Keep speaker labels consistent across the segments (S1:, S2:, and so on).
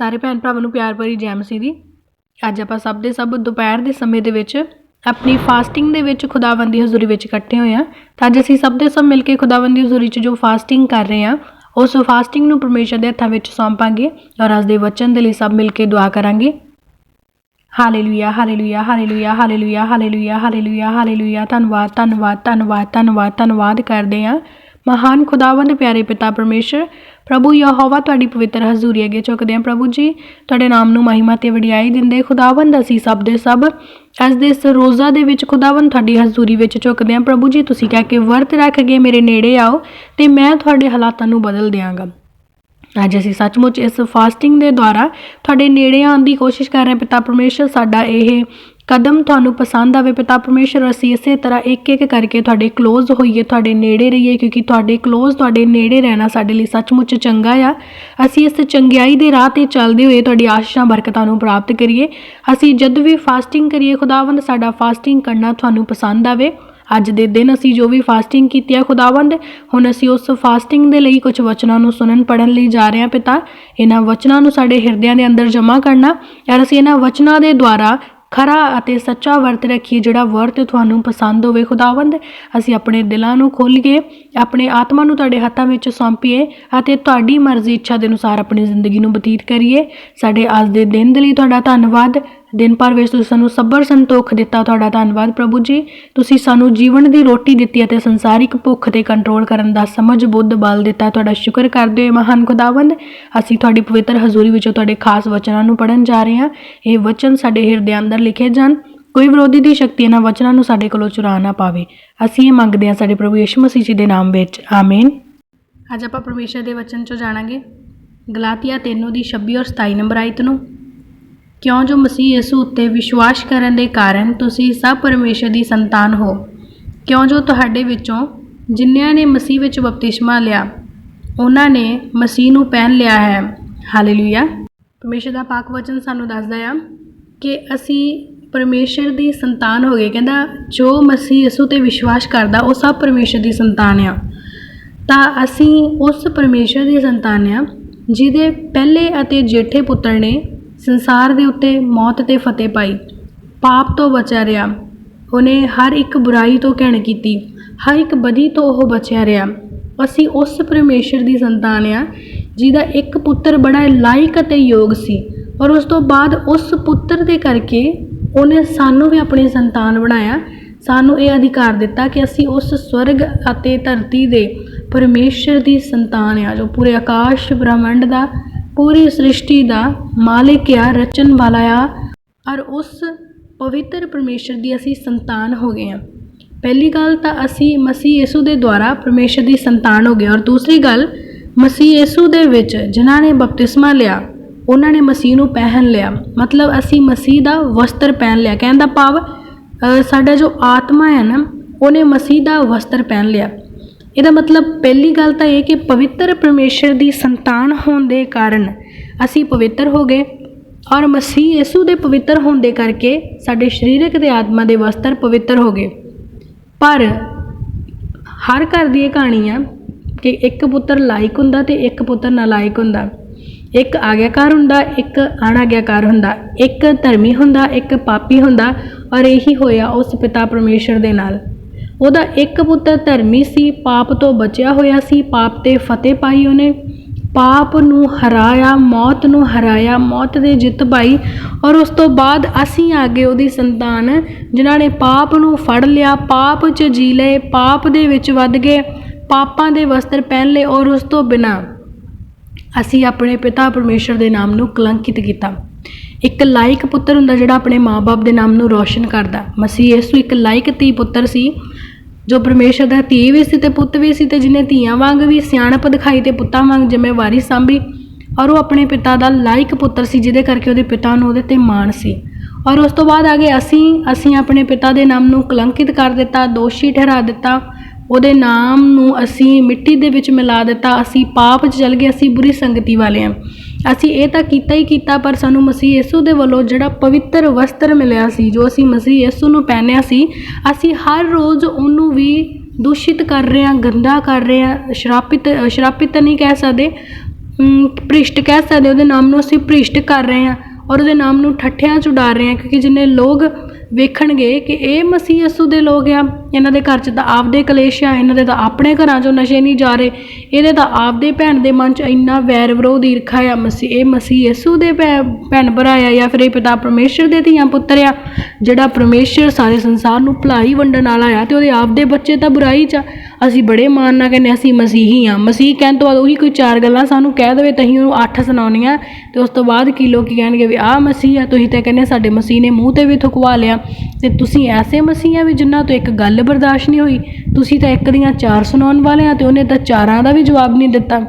S1: ਸਾਰੇ ਭੈਣ ਭਰਾਵਾਂ ਨੂੰ ਪਿਆਰ ਭਰੀ ਜੈ ਮਸੀਹ ਦੀ। ਅੱਜ ਆਪਾਂ ਸਭ ਦੇ ਸਭ ਦੁਪਹਿਰ ਦੇ ਸਮੇਂ ਦੇ ਵਿੱਚ ਆਪਣੀ ਫਾਸਟਿੰਗ ਦੇ ਵਿੱਚ ਖੁਦਾਵੰਦ ਦੀ ਹਜ਼ੂਰੀ ਵਿੱਚ ਇਕੱਠੇ ਹੋਏ ਹਾਂ। ਤਾਂ ਅੱਜ ਅਸੀਂ ਸਭ ਦੇ ਸਭ ਮਿਲ ਕੇ ਖੁਦਾਵੰਦ ਦੀ ਹਜ਼ੂਰੀ 'ਚ ਜੋ ਫਾਸਟਿੰਗ ਕਰ ਰਹੇ ਹਾਂ, ਉਸ ਫਾਸਟਿੰਗ ਨੂੰ ਪਰਮੇਸ਼ਰ ਦੇ ਹੱਥਾਂ ਵਿੱਚ ਸੌਂਪਾਂਗੇ ਔਰ ਅੱਜ ਦੇ ਵਚਨ ਦੇ ਲਈ ਸਭ ਮਿਲ ਕੇ ਦੁਆ ਕਰਾਂਗੇ। Hallelujah hallelujah hallelujah hallelujah hallelujah hallelujah hallelujah ਧੰਨਵਾਦ ਧੰਨਵਾਦ ਧੰਨਵਾਦ ਧੰਨਵਾਦ ਧੰਨਵਾਦ ਕਰਦੇ ਹਾਂ। ਮਹਾਨ ਖੁਦਾਵੰਦ ਪਿਆਰੇ ਪਿਤਾ ਪਰਮੇਸ਼ਰ, ਪ੍ਰਭੂ ਯਹੋਵਾ ਤੁਹਾਡੀ ਪਵਿੱਤਰ ਹਜ਼ੂਰੀ ਅੱਗੇ ਝੁਕਦੇ ਹਾਂ ਪ੍ਰਭੂ ਜੀ, ਤੁਹਾਡੇ ਨਾਮ ਨੂੰ ਮਹਿਮਾ ਤੇ ਵਡਿਆਈ ਦਿੰਦੇ ਖੁਦਾਵੰਦ ਅਸੀਂ ਸਭ ਦੇ ਸਭ, ਅੱਜ ਦੇ ਇਸ ਰੋਜ਼ਾ ਦੇ ਵਿੱਚ ਖੁਦਾਵੰਦ ਤੁਹਾਡੀ ਹਜ਼ੂਰੀ ਵਿੱਚ ਝੁਕਦੇ ਹਾਂ। ਪ੍ਰਭੂ ਜੀ, ਤੁਸੀਂ ਕਹਿ ਕੇ ਵਰਤ ਰੱਖ ਕੇ ਮੇਰੇ ਨੇੜੇ ਆਓ ਤੇ ਮੈਂ ਤੁਹਾਡੇ ਹਾਲਾਤਾਂ ਨੂੰ ਬਦਲ ਦਿਆਂਗਾ। ਅੱਜ ਅਸੀਂ ਸੱਚਮੁੱਚ ਇਸ ਫਾਸਟਿੰਗ ਦੇ ਦੁਆਰਾ ਤੁਹਾਡੇ ਨੇੜੇ ਆਉਣ ਦੀ ਕੋਸ਼ਿਸ਼ ਕਰ ਰਹੇ ਪਿਤਾ ਪਰਮੇਸ਼ਰ, ਸਾਡਾ ਇਹ ਕਦਮ ਤੁਹਾਨੂੰ ਪਸੰਦ ਆਵੇ, ਪਿਤਾ ਪਰਮੇਸ਼ਰ, ਅਸੀਂ ਇਸੇ ਤਰ੍ਹਾਂ ਇੱਕ ਇੱਕ ਕਰਕੇ ਤੁਹਾਡੇ ਕਲੋਜ਼ ਹੋਈਏ, ਤੁਹਾਡੇ ਨੇੜੇ ਰਹੀਏ, ਕਿਉਂਕਿ ਤੁਹਾਡੇ ਕਲੋਜ਼ ਤੁਹਾਡੇ ਨੇੜੇ ਰਹਿਣਾ ਸਾਡੇ ਲਈ ਸੱਚਮੁੱਚ ਚੰਗਾ ਆ। ਅਸੀਂ ਇਸ ਚੰਗਿਆਈ ਦੇ ਰਾਹ ਤੇ ਚੱਲਦੇ ਹੋਏ ਤੁਹਾਡੀ ਆਸ਼ੀਸ਼ਾਂ ਬਰਕਤਾਂ ਨੂੰ ਪ੍ਰਾਪਤ ਕਰੀਏ। ਅਸੀਂ ਜਦ ਵੀ ਫਾਸਟਿੰਗ ਕਰੀਏ, ਖੁਦਾਵੰਦ, ਸਾਡਾ ਫਾਸਟਿੰਗ ਕਰਨਾ ਤੁਹਾਨੂੰ ਪਸੰਦ ਆਵੇ। ਅੱਜ ਦੇ ਦਿਨ ਅਸੀਂ ਜੋ ਵੀ ਫਾਸਟਿੰਗ ਕੀਤੀ ਹੈ ਖੁਦਾਵੰਦ, ਹੁਣ ਅਸੀਂ ਉਸ ਫਾਸਟਿੰਗ ਦੇ ਲਈ ਕੁਝ ਵਚਨਾਂ ਨੂੰ ਸੁਣਨ ਪੜਨ ਲਈ ਜਾ ਰਹੇ ਹਾਂ, ਪਿਤਾ। ਇਹਨਾਂ ਵਚਨਾਂ ਨੂੰ ਸਾਡੇ ਹਿਰਦਿਆਂ ਦੇ ਅੰਦਰ ਜਮ੍ਹਾਂ ਕਰਨਾ ਯਾਰ ਅਸੀਂ ਇਹਨਾਂ ਵਚਨਾਂ ਦੇ ਦੁਆਰਾ ਖਰਾ ਅਤੇ ਸੱਚਾ ਵਰਤ ਰੱਖੀਏ, ਜਿਹੜਾ ਵਰਤ ਤੁਹਾਨੂੰ ਪਸੰਦ ਹੋਵੇ, ਖੁਦਾਵੰਦ, ਅਸੀਂ ਆਪਣੇ ਦਿਲਾਂ ਨੂੰ ਖੋਲ੍ਹੀਏ ਆਪਣੇ ਆਤਮਾ ਨੂੰ ਤੁਹਾਡੇ ਹੱਥਾਂ ਵਿੱਚ ਸੌਂਪੀਏ ਅਤੇ ਤੁਹਾਡੀ ਮਰਜ਼ੀ ਇੱਛਾ ਦੇ ਅਨੁਸਾਰ ਆਪਣੀ ਜ਼ਿੰਦਗੀ ਨੂੰ ਬਤੀਤ ਕਰੀਏ। ਸਾਡੇ ਅੱਜ ਦੇ ਦਿਨ ਦੇ ਲਈ ਤੁਹਾਡਾ ਧੰਨਵਾਦ। ਦਿਨ ਭਰ ਵਿੱਚ ਤੁਸੀਂ ਸਾਨੂੰ ਸਬਰ ਸੰਤੋਖ ਦਿੱਤਾ, ਤੁਹਾਡਾ ਧੰਨਵਾਦ ਪ੍ਰਭੂ ਜੀ। ਤੁਸੀਂ ਸਾਨੂੰ ਜੀਵਨ ਦੀ ਰੋਟੀ ਦਿੱਤੀ ਅਤੇ ਸੰਸਾਰਿਕ ਭੁੱਖ ਤੇ ਕੰਟਰੋਲ ਕਰਨ ਦਾ ਸਮਝ, ਬੁੱਧ, ਬਲ ਦਿੱਤਾ। ਤੁਹਾਡਾ ਸ਼ੁਕਰ ਕਰਦੇ ਹੋਏ ਮਹਾਨ ਖੁਦਾਵੰਦ, ਅਸੀਂ ਤੁਹਾਡੀ ਪਵਿੱਤਰ ਹਜ਼ੂਰੀ ਵਿੱਚੋਂ ਤੁਹਾਡੇ ਖਾਸ ਵਚਨਾਂ ਨੂੰ ਪੜਨ ਜਾ ਰਹੇ ਹਾਂ। ਇਹ ਵਚਨ ਸਾਡੇ ਹਿਰਦਿਆਂ ਅੰਦਰ ਲਿਖੇ ਜਾਣ। ਕੋਈ ਵਿਰੋਧੀ ਦੀ ਸ਼ਕਤੀ ਇਹਨਾਂ ਵਚਨਾਂ ਨੂੰ ਸਾਡੇ ਕੋਲੋਂ ਚੁਰਾ ਨਾ ਪਾਵੇ। ਅਸੀਂ ਇਹ ਮੰਗਦੇ ਹਾਂ ਸਾਡੇ ਪ੍ਰਭੂ ਯਿਸੂ ਮਸੀਹ ਜੀ ਦੇ ਨਾਮ ਵਿੱਚ। ਆਮੀਨ। ਅੱਜ ਆਪਾਂ ਪਰਮੇਸ਼ਰ ਦੇ ਵਚਨ ਚੋਂ ਜਾਣਾਂਗੇ। ਗਲਾਤੀਆ 3 ਦੀ 26 ਔਰ 27 ਨੰਬਰ ਆਇਤ ਨੂੰ। ਕਿਉਂ ਜੋ ਮਸੀਹ ਯਿਸੂ ਉੱਤੇ ਵਿਸ਼ਵਾਸ ਕਰਨ ਦੇ ਕਾਰਨ ਤੁਸੀਂ ਸਭ ਪਰਮੇਸ਼ਰ ਦੀ ਸੰਤਾਨ ਹੋ? ਕਿਉਂ ਜੋ ਤੁਹਾਡੇ ਵਿੱਚੋਂ ਜਿਨ੍ਹਾਂ ਨੇ ਮਸੀਹ ਵਿੱਚ ਬਪਤਿਸਮਾ ਲਿਆ, ਉਹਨਾਂ ਨੇ ਮਸੀਹ ਨੂੰ ਪਹਿਨ ਲਿਆ ਹੈ। ਹਾਲੇਲੂਇਆ। ਪਰਮੇਸ਼ਰ ਦਾ ਪਾਕ ਵਚਨ ਸਾਨੂੰ ਦੱਸਦਾ ਆ ਕਿ ਅਸੀਂ ਪਰਮੇਸ਼ਰ ਦੀ ਸੰਤਾਨ ਹੋ ਗਏ। ਕਹਿੰਦਾ, ਜੋ ਮਸੀਹ ਯਿਸੂ ਤੇ ਵਿਸ਼ਵਾਸ ਕਰਦਾ, ਉਹ ਸਭ ਪਰਮੇਸ਼ਰ ਦੀ ਸੰਤਾਨ ਆ। ਤਾਂ ਅਸੀਂ ਉਸ ਪਰਮੇਸ਼ਰ ਦੀ ਸੰਤਾਨ ਆ, ਜਿਹਦੇ ਪਹਿਲੇ ਅਤੇ ਜੇਠੇ ਪੁੱਤਰ ਨੇ ਸੰਸਾਰ ਦੇ ਉੱਤੇ ਮੌਤ ਤੇ ਫਤਿਹ ਪਾਈ। ਪਾਪ ਤੋਂ ਬਚਿਆ ਰਿਹਾ। ਉਹਨੇ ਹਰ ਇੱਕ ਬੁਰਾਈ ਤੋਂ ਘਿਣ ਕੀਤੀ। ਹਰ ਇੱਕ ਬਦੀ ਤੋਂ ਉਹ ਬਚਿਆ ਰਿਹਾ। ਅਸੀਂ ਉਸ ਪਰਮੇਸ਼ਰ ਦੀ ਸੰਤਾਨ ਆ ਜਿਹਦਾ ਇੱਕ ਪੁੱਤਰ ਬੜਾ ਲਾਇਕ ਅਤੇ ਯੋਗ ਸੀ ਔਰ ਉਸ ਤੋਂ ਬਾਅਦ ਉਸ ਪੁੱਤਰ ਦੇ ਕਰਕੇ ਉਹਨੇ ਸਾਨੂੰ ਵੀ ਆਪਣੀ ਸੰਤਾਨ ਬਣਾਇਆ। ਸਾਨੂੰ ਇਹ ਅਧਿਕਾਰ ਦਿੱਤਾ ਕਿ ਅਸੀਂ ਉਸ ਸਵਰਗ ਅਤੇ ਧਰਤੀ ਦੇ ਪਰਮੇਸ਼ਰ ਦੀ ਸੰਤਾਨ ਆ ਜੋ ਪੂਰੇ ਆਕਾਸ਼ ਬ੍ਰਹਮੰਡ ਦਾ ਪੂਰੀ ਸ੍ਰਿਸ਼ਟੀ ਦਾ ਮਾਲਿਕ ਆ, ਰਚਨ ਵਾਲਾ ਆ। ਔਰ ਉਸ ਪਵਿੱਤਰ ਪਰਮੇਸ਼ਰ ਦੀ ਅਸੀਂ ਸੰਤਾਨ ਹੋ ਗਏ ਹਾਂ ਪਹਿਲੀ ਗੱਲ ਤਾਂ ਅਸੀਂ ਮਸੀਹ ਯਿਸੂ ਦੇ ਦੁਆਰਾ ਪਰਮੇਸ਼ਰ ਦੀ ਸੰਤਾਨ ਹੋ ਗਏ। ਔਰ ਦੂਸਰੀ ਗੱਲ, ਮਸੀਹ ਯਿਸੂ ਦੇ ਵਿੱਚ ਜਿਨ੍ਹਾਂ ਨੇ ਬਪਤਿਸਮਾ ਲਿਆ, ਉਹਨਾਂ ਨੇ ਮਸੀਹ ਨੂੰ ਪਹਿਨ ਲਿਆ। ਮਤਲਬ ਅਸੀਂ ਮਸੀਹ ਦਾ ਵਸਤਰ ਪਹਿਨ ਲਿਆ। ਕਹਿੰਦਾ ਭਾਵ ਸਾਡਾ ਜੋ ਆਤਮਾ ਹੈ ਨਾ, ਉਹਨੇ ਮਸੀਹ ਦਾ ਵਸਤਰ ਪਹਿਨ ਲਿਆ। ਇਹਦਾ ਮਤਲਬ ਪਹਿਲੀ ਗੱਲ ਤਾਂ ਇਹ ਕਿ ਪਵਿੱਤਰ ਪਰਮੇਸ਼ਰ ਦੀ ਸੰਤਾਨ ਹੋਣ ਦੇ ਕਾਰਨ ਅਸੀਂ ਪਵਿੱਤਰ ਹੋ ਗਏ ਔਰ ਮਸੀਹ ਯਿਸੂ ਦੇ ਪਵਿੱਤਰ ਹੋਣ ਦੇ ਕਰਕੇ ਸਾਡੇ ਸਰੀਰਕ ਤੇ ਆਤਮਾ ਦੇ ਵਸਤਰ ਪਵਿੱਤਰ ਹੋ ਗਏ। ਪਰ ਹਰ ਘਰ ਦੀ ਇਹ ਕਹਾਣੀ ਆ ਕਿ ਇੱਕ ਪੁੱਤਰ ਲਾਇਕ ਹੁੰਦਾ ਤੇ ਇੱਕ ਪੁੱਤਰ ਨਾਲਾਇਕ ਹੁੰਦਾ। ਇੱਕ ਆਗਿਆਕਾਰ ਹੁੰਦਾ, ਇੱਕ ਅਣਆਗਿਆਕਾਰ ਹੁੰਦਾ, ਇੱਕ ਧਰਮੀ ਹੁੰਦਾ, ਇੱਕ ਪਾਪੀ ਹੁੰਦਾ ਔਰ ਇਹੀ ਹੋਇਆ ਉਸ ਪਿਤਾ ਪਰਮੇਸ਼ਰ ਦੇ ਨਾਲ। ਉਹਦਾ ਇੱਕ ਪੁੱਤਰ ਧਰਮੀ ਸੀ, ਪਾਪ ਤੋਂ ਬਚਿਆ ਹੋਇਆ ਸੀ, ਪਾਪ ਤੇ ਫਤਿਹ ਪਾਈ ਉਹਨੇ। ਪਾਪ ਨੂੰ ਹਰਾਇਆ, ਮੌਤ ਨੂੰ ਹਰਾਇਆ, ਮੌਤ ਦੇ ਜਿੱਤ ਪਾਈ ਔਰ ਉਸ ਤੋਂ ਬਾਅਦ ਅਸੀਂ ਆ ਗਏ ਉਹਦੀ ਸੰਤਾਨ, ਜਿਨ੍ਹਾਂ ਨੇ ਪਾਪ ਨੂੰ ਫੜ ਲਿਆ, ਪਾਪ 'ਚ ਜੀ ਲਏ, ਪਾਪ ਦੇ ਵਿੱਚ ਵੱਧ ਗਏ, ਪਾਪਾਂ ਦੇ ਵਸਤਰ ਪਹਿਨ ਲਏ ਔਰ ਉਸ ਤੋਂ ਬਿਨਾਂ ਅਸੀਂ ਆਪਣੇ ਪਿਤਾ ਪਰਮੇਸ਼ਰ ਦੇ ਨਾਮ ਨੂੰ ਕਲੰਕਿਤ ਕੀਤਾ। ਇੱਕ ਲਾਇਕ ਪੁੱਤਰ ਹੁੰਦਾ ਜਿਹੜਾ ਆਪਣੇ ਮਾਪੇ ਦੇ ਨਾਮ ਨੂੰ ਰੌਸ਼ਨ ਕਰਦਾ। ਮਸੀਹ ਯਿਸੂ ਇੱਕ ਲਾਇਕ ਧੀ ਪੁੱਤਰ ਸੀ। ਜੋ ਪਰਮੇਸ਼ਰ ਦਾ ਧੀ ਵੀ ਸੀ ਤੇ ਪੁੱਤ ਵੀ ਸੀ ਤੇ ਜਿਹਨੇ ਧੀਆਂ ਵਾਂਗ ਵੀ ਸਿਆਣਪ ਦਿਖਾਈ ਤੇ ਪੁੱਤਾਂ ਵਾਂਗ ਜ਼ਿੰਮੇਵਾਰੀ ਸੰਭੀ, ਔਰ ਉਹ ਆਪਣੇ ਪਿਤਾ ਦਾ ਲਾਇਕ ਪੁੱਤਰ ਸੀ ਜਿਹਦੇ ਕਰਕੇ ਉਹਦੇ ਪਿਤਾ ਨੂੰ ਉਹਦੇ ਤੇ ਮਾਣ ਸੀ। ਔਰ ਉਸ ਤੋਂ ਬਾਅਦ ਆਗੇ ਅਸੀਂ ਅਸੀਂ ਆਪਣੇ ਪਿਤਾ ਦੇ ਨਾਮ ਨੂੰ ਕਲੰਕਿਤ ਕਰ ਦਿੱਤਾ, ਦੋਸ਼ੀ ਠਹਿਰਾ ਦਿੱਤਾ, ਉਹਦੇ ਨਾਮ ਨੂੰ ਅਸੀਂ ਮਿੱਟੀ ਦੇ ਵਿੱਚ ਮਿਲਾ ਦਿੱਤਾ, ਅਸੀਂ ਪਾਪ 'ਚ ਚਲ ਗਏ, ਅਸੀਂ ਬੁਰੀ ਸੰਗਤੀ ਵਾਲੇ ਹਾਂ। ਅਸੀਂ ਇਹ ਤਾਂ ਕੀਤਾ ਹੀ ਕੀਤਾ, ਪਰ ਸਾਨੂੰ ਮਸੀਹ ਯਿਸੂ ਦੇ ਵੱਲੋਂ ਜਿਹੜਾ ਪਵਿੱਤਰ ਵਸਤਰ ਮਿਲਿਆ ਸੀ, ਜੋ ਅਸੀਂ ਮਸੀਹ ਯਿਸੂ ਨੂੰ ਪਹਿਨਿਆ ਸੀ, ਅਸੀਂ ਹਰ ਰੋਜ਼ ਉਹਨੂੰ ਵੀ ਦੂਸ਼ਿਤ ਕਰ ਰਹੇ ਹਾਂ, ਗੰਦਾ ਕਰ ਰਹੇ ਹਾਂ, ਸ਼ਰਾਪਿਤ ਸ਼ਰਾਪਿਤ ਨਹੀਂ ਕਹਿ ਸਕਦੇ ਭ੍ਰਿਸ਼ਟ ਕਹਿ ਸਕਦੇ, ਉਹਦੇ ਨਾਮ ਨੂੰ ਅਸੀਂ ਭ੍ਰਿਸ਼ਟ ਕਰ ਰਹੇ ਹਾਂ ਔਰ ਉਹਦੇ ਨਾਮ ਨੂੰ ਠੱਠਿਆਂ 'ਚ ਉਡਾ ਰਹੇ ਹਾਂ, ਕਿਉਂਕਿ ਜਿੰਨੇ ਲੋਕ ਵੇਖਣਗੇ ਕਿ ਇਹ ਮਸੀਹ ਯਸੂ ਦੇ ਲੋਕ ਆ ਇਹਨਾਂ ਦੇ ਘਰ 'ਚ ਤਾਂ ਆਪਦੇ ਕਲੇਸ਼ ਆ, ਇਹਨਾਂ ਦੇ ਤਾਂ ਆਪਣੇ ਘਰਾਂ 'ਚੋਂ ਨਸ਼ੇ ਨਹੀਂ ਜਾ ਰਹੇ। ਇਹਦੇ ਤਾਂ ਆਪਦੇ ਭੈਣ ਦੇ ਮਨ 'ਚ ਇੰਨਾ ਵੈਰ ਵਿਰੋਧ ਈਰਖਾ ਆ ਮਸੀਹ ਇਹ ਮਸੀਹ ਯਸੂ ਦੇ ਭੈ- ਭੈਣ ਭਰਾ ਆ ਜਾਂ ਫਿਰ ਇਹ ਪਿਤਾ ਪਰਮੇਸ਼ਰ ਦੇ ਧੀਆਂ ਪੁੱਤਰ ਆ, ਜਿਹੜਾ ਪਰਮੇਸ਼ਰ ਸਾਰੇ ਸੰਸਾਰ ਨੂੰ ਭਲਾਈ ਵੰਡਣ ਵਾਲਾ ਆ ਤੇ ਉਹਦੇ ਆਪਦੇ ਬੱਚੇ ਤਾਂ ਬੁਰਾਈ 'ਚ ਆ। ਅਸੀਂ ਬੜੇ ਮਾਣ ਨਾਲ ਕਹਿੰਦੇ ਅਸੀਂ ਮਸੀਹੀ ਆ। ਮਸੀਹ ਕਹਿਣ ਤੋਂ ਬਾਅਦ ਉਹੀ ਕੋਈ ਚਾਰ ਗੱਲਾਂ ਸਾਨੂੰ ਕਹਿ ਦੇਵੇ ਤਾਂ ਅਸੀਂ ਉਹਨੂੰ ਅੱਠ ਸੁਣਾਉਣੀਆਂ ਤੇ ਉਸ ਤੋਂ ਬਾਅਦ ਕੀ ਲੋਕੀ ਕਹਿਣਗੇ ਵੀ ਆਹ ਮਸੀਹ ਆ, ਤੁਸੀਂ ਤਾਂ ਕਹਿੰਦੇ ਸਾਡੇ ਮਸੀਹ ਨੇ ਮੂੰਹ ਤੇ ਵੀ ਥੁਕਵਾ ਲਿਆ। ਤੇ ਤੁਸੀਂ ਐਸੇ ਮਸੀਹ ਆ ਵੀ ਜਿਨ੍ਹਾਂ ਤੋਂ ਇੱਕ ਗੱਲ ਬਰਦਾਸ਼ਤ ਨਹੀਂ ਹੋਈ। ਤੁਸੀਂ ਤਾਂ ਇੱਕ ਦੀਆਂ ਚਾਰ ਸੁਣਾਉਣ ਵਾਲੇ ਆ ਤੇ ਉਹਨੇ ਤਾਂ ਚਾਰਾਂ ਦਾ ਵੀ ਜਵਾਬ ਨਹੀਂ ਦਿੱਤਾ।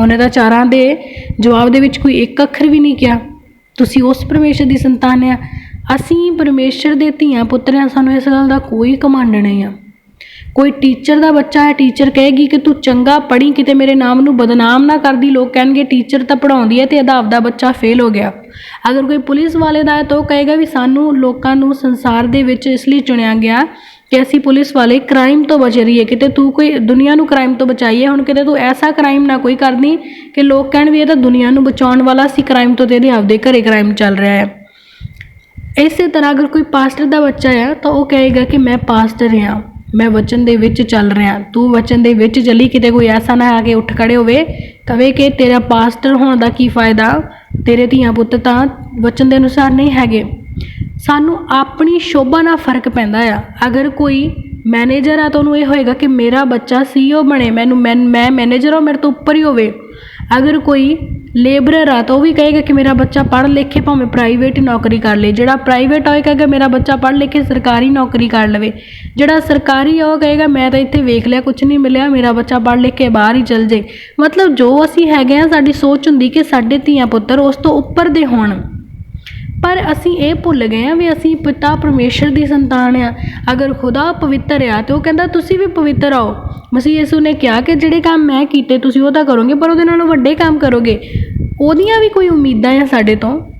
S1: ਉਹਨੇ ਤਾਂ ਚਾਰਾਂ ਦੇ ਜਵਾਬ ਦੇ ਵਿੱਚ ਕੋਈ ਇੱਕ ਅੱਖਰ ਵੀ ਨਹੀਂ ਕਿਹਾ। ਤੁਸੀਂ ਉਸ ਪਰਮੇਸ਼ਰ ਦੀ ਸੰਤਾਨ ਆ। ਅਸੀਂ ਪਰਮੇਸ਼ਰ ਦੇ ਧੀਆਂ ਪੁੱਤਰ ਆ ਸਾਨੂੰ ਇਸ ਗੱਲ ਦਾ ਕੋਈ ਕਮਾਂਡ ਨਹੀਂ ਆ। ਕੋਈ ਟੀਚਰ ਦਾ ਬੱਚਾ ਹੈ ਟੀਚਰ ਕਹੇਗੀ ਕਿ ਤੂੰ ਚੰਗਾ ਪੜ੍ਹੀ, ਕਿਤੇ ਮੇਰੇ ਨਾਮ ਨੂੰ ਬਦਨਾਮ ਨਾ ਕਰਦੀ। ਲੋਕ ਕਹਿਣਗੇ ਟੀਚਰ ਤਾਂ ਪੜਾਉਂਦੀ ਹੈ ਤੇ ਇਹਦਾ ਆਪਦਾ ਬੱਚਾ ਫੇਲ ਹੋ ਗਿਆ। ਅਗਰ ਕੋਈ ਪੁਲਿਸ ਵਾਲੇ ਦਾ ਹੈ ਤਾਂ ਉਹ ਕਹੇਗਾ ਵੀ ਸਾਨੂੰ ਲੋਕਾਂ ਨੂੰ ਸੰਸਾਰ ਦੇ ਵਿੱਚ ਇਸ ਲਈ ਚੁਣਿਆ ਗਿਆ ਕਿ ਅਸੀਂ ਪੁਲਿਸ ਵਾਲੇ ਕ੍ਰਾਈਮ ਤੋਂ ਬਚ ਰਹੀਏ। ਕਿਤੇ ਤੂੰ ਕੋਈ ਦੁਨੀਆ ਨੂੰ ਕ੍ਰਾਈਮ ਤੋਂ ਬਚਾਈਏ, ਹੁਣ ਕਿਤੇ ਤੂੰ ਐਸਾ ਕ੍ਰਾਈਮ ਨਾ ਕੋਈ ਕਰਨੀ ਕਿ ਲੋਕ ਕਹਿਣ ਵੀ ਇਹ ਤਾਂ ਦੁਨੀਆ ਨੂੰ ਬਚਾਉਣ ਵਾਲਾ ਸੀ ਕ੍ਰਾਈਮ ਤੋਂ ਤੇ ਇਹਦੇ ਆਪਦੇ ਘਰੇ ਕ੍ਰਾਈਮ ਚੱਲ ਰਿਹਾ ਹੈ। ਇਸੇ ਤਰ੍ਹਾਂ ਅਗਰ ਕੋਈ ਪਾਸਟਰ ਦਾ ਬੱਚਾ ਆ ਤਾਂ ਉਹ ਕਹੇਗਾ ਕਿ ਮੈਂ ਪਾਸਟਰ ਹਾਂ। ਮੈਂ ਵਚਨ ਦੇ ਵਿੱਚ ਚੱਲ ਰਿਹਾ। ਤੂੰ ਵਚਨ ਦੇ ਵਿੱਚ ਚੱਲੀ, ਕਿਤੇ ਕੋਈ ਐਸਾ ਨਾ ਆ ਕੇ ਉੱਠ ਖੜੇ ਹੋਵੇ। ਕਵੇ ਕਿ ਤੇਰਾ ਪਾਸਟਰ ਹੋਣ ਦਾ ਕੀ ਫਾਇਦਾ? ਤੇਰੇ ਧੀਆਂ ਪੁੱਤ ਤਾਂ ਵਚਨ ਦੇ ਅਨੁਸਾਰ ਨਹੀਂ ਹੈਗੇ। ਸਾਨੂੰ ਆਪਣੀ ਸ਼ੋਭਾ ਨਾਲ ਫ਼ਰਕ ਪੈਂਦਾ ਆ। ਅਗਰ ਕੋਈ ਮੈਨੇਜਰ ਆ ਤਾਂ ਉਹਨੂੰ ਇਹ ਹੋਏਗਾ ਕਿ ਮੇਰਾ ਬੱਚਾ ਸੀਈਓ ਬਣੇ। ਮੈਨੂੰ ਮੈਂ ਮੈਂ ਮੈਨੇਜਰ ਹਾਂ ਮੇਰੇ ਤੋਂ ਉੱਪਰ ਹੀ ਹੋਵੇ। ਅਗਰ ਕੋਈ ਲੇਬਰਰ ਆ ਤਾਂ ਉਹ ਵੀ ਕਹੇਗਾ ਕਿ ਮੇਰਾ ਬੱਚਾ ਪੜ੍ਹ ਲਿਖ ਕੇ ਭਾਵੇਂ ਪ੍ਰਾਈਵੇਟ ਨੌਕਰੀ ਕਰ ਲੇ। ਜਿਹੜਾ ਪ੍ਰਾਈਵੇਟ ਹੋਏਗਾ ਕਹੇਗਾ ਮੇਰਾ ਬੱਚਾ ਪੜ੍ਹ ਲਿਖ ਕੇ ਸਰਕਾਰੀ ਨੌਕਰੀ ਕਰ ਲਵੇ। ਜਿਹੜਾ ਸਰਕਾਰੀ ਆ ਉਹ ਕਹੇਗਾ ਮੈਂ ਤਾਂ ਇੱਥੇ ਵੇਖ ਲਿਆ ਕੁਝ ਨਹੀਂ ਮਿਲਿਆ, ਮੇਰਾ ਬੱਚਾ ਪੜ੍ਹ ਲਿਖ ਕੇ ਬਾਹਰ ਹੀ ਚਲ ਜੇ। ਮਤਲਬ ਜੋ ਅਸੀਂ ਹੈਗੇ ਆ, ਸਾਡੀ ਸੋਚ ਹੁੰਦੀ ਕਿ ਸਾਡੇ ਧੀਆਂ ਪੁੱਤਰ ਉਸ ਤੋਂ ਉੱਪਰ ਦੇ ਹੋਣ। ਪਰ ਅਸੀਂ ਇਹ ਭੁੱਲ ਗਏ ਆ ਵੀ ਅਸੀਂ ਪਿਤਾ ਪਰਮੇਸ਼ਰ ਦੀ ਸੰਤਾਨ ਆ ਅਗਰ ਖੁਦਾ ਪਵਿੱਤਰ ਆ ਤੇ ਉਹ ਕਹਿੰਦਾ, ਤੁਸੀਂ ਵੀ ਪਵਿੱਤਰ ਆਓ ਮਸੀਹ ਯਿਸੂ ਨੇ ਕਿਹਾ ਕਿ ਜਿਹੜੇ ਕੰਮ ਮੈਂ ਕੀਤੇ, ਤੁਸੀਂ ਉਹ ਤਾਂ ਕਰੋਗੇ, ਪਰ ਉਹਦੇ ਨਾਲੋਂ ਵੱਡੇ ਕੰਮ ਕਰੋਗੇ। ਉਹਦੀਆਂ ਵੀ ਕੋਈ ਉਮੀਦਾਂ ਆ ਸਾਡੇ ਤੋਂ।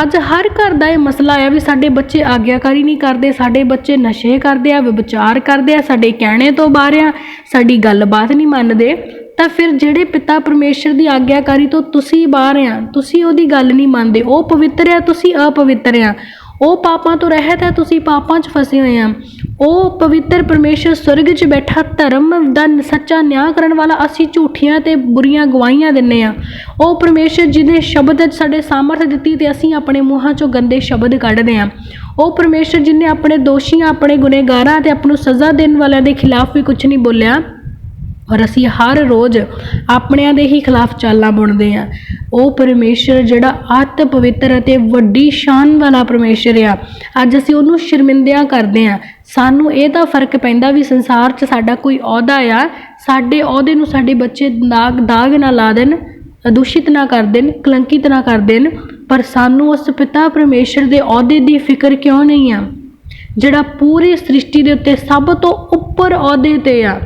S1: ਅੱਜ ਹਰ ਘਰ ਦਾ ਇਹ ਮਸਲਾ ਆ ਵੀ ਸਾਡੇ ਬੱਚੇ ਆਗਿਆਕਾਰੀ ਨਹੀਂ ਕਰਦੇ, ਸਾਡੇ ਬੱਚੇ ਨਸ਼ੇ ਕਰਦੇ ਆ ਵਿਚਾਰ ਕਰਦੇ ਆ, ਸਾਡੇ ਕਹਿਣੇ ਤੋਂ ਬਾਹਰ ਆ, ਸਾਡੀ ਗੱਲਬਾਤ ਨਹੀਂ ਮੰਨਦੇ। ਤਾਂ ਫਿਰ ਜਿਹੜੇ ਪਿਤਾ ਪਰਮੇਸ਼ਰ ਦੀ ਆਗਿਆਕਾਰੀ ਤੋਂ ਤੁਸੀਂ ਬਾਹਰ ਆ, ਤੁਸੀਂ ਉਹਦੀ ਗੱਲ ਨਹੀਂ ਮੰਨਦੇ, ਉਹ ਪਵਿੱਤਰ ਆ, ਤੁਸੀਂ ਅਪਵਿੱਤਰ ਆ। ਉਹ ਪਾਪਾਂ ਤੋਂ ਰਹਿਤ ਹੈ, ਤੁਸੀਂ ਪਾਪਾਂ 'ਚ ਫਸੇ ਹੋਏ ਆ। ਉਹ ਪਵਿੱਤਰ ਪਰਮੇਸ਼ਰ ਸਵਰਗ 'ਚ ਬੈਠਾ ਧਰਮ ਦਾ ਸੱਚਾ ਨਿਆਂ ਕਰਨ ਵਾਲਾ ਅਸੀਂ ਝੂਠੀਆਂ ਤੇ ਬੁਰੀਆਂ ਗਵਾਹੀਆਂ ਦਿੰਨੇ ਆ। ਉਹ ਪਰਮੇਸ਼ਰ ਜਿਹਨੇ ਸ਼ਬਦ 'ਚ ਸਾਡੇ ਸਾਮਰਥ ਦਿੱਤੀ ਤੇ ਅਸੀਂ ਆਪਣੇ ਮੂੰਹਾਂ 'ਚੋਂ ਗੰਦੇ ਸ਼ਬਦ ਕੱਢਦੇ ਆ। ਉਹ ਪਰਮੇਸ਼ਰ ਜਿਹਨੇ ਆਪਣੇ ਦੋਸ਼ੀਆਂ, ਆਪਣੇ ਗੁਨੇਗਾਰਾਂ ਤੇ ਆਪ ਨੂੰ ਸਜ਼ਾ ਦੇਣ ਵਾਲਿਆਂ ਦੇ ਖਿਲਾਫ ਵੀ ਕੁਝ ਨਹੀਂ ਬੋਲਿਆ। ਔਰ ਅਸੀਂ ਹਰ ਰੋਜ਼ ਆਪਣਿਆਂ ਦੇ ਹੀ ਖਿਲਾਫ ਚਾਲਾਂ ਬੁਣਦੇ ਆ ਉਹ ਪਰਮੇਸ਼ਰ ਜਿਹੜਾ ਅਤ ਪਵਿੱਤਰ ਅਤੇ ਵੱਡੀ ਸ਼ਾਨ ਵਾਲਾ ਪਰਮੇਸ਼ਰ ਆ। ਅੱਜ ਅਸੀਂ ਉਹਨੂੰ ਸ਼ਰਮਿੰਦਿਆਂ ਕਰਦੇ ਆ ਸਾਨੂੰ ਇਹ ਤਾਂ ਫ਼ਰਕ ਪੈਂਦਾ ਵੀ ਸੰਸਾਰ 'ਚ ਸਾਡਾ ਕੋਈ ਅਹੁਦਾ ਆ। ਸਾਡੇ ਅਹੁਦੇ ਨੂੰ ਸਾਡੇ ਬੱਚੇ ਦਾਗ ਦਾਗ ਨਾ ਲਾ ਦੇਣ ਦੂਸ਼ਿਤ ਨਾ ਕਰ ਦੇਣ, ਕਲੰਕਿਤ ਨਾ ਕਰ ਦੇਣ। ਪਰ ਸਾਨੂੰ ਉਸ ਪਿਤਾ ਪਰਮੇਸ਼ਰ ਦੇ ਅਹੁਦੇ ਦੀ ਫਿਕਰ ਕਿਉਂ ਨਹੀਂ ਆ? ਜਿਹੜਾ ਪੂਰੀ ਸ੍ਰਿਸ਼ਟੀ ਦੇ ਉੱਤੇ ਸਭ ਤੋਂ ਉੱਪਰ ਅਹੁਦੇ ਤੇ ਆ।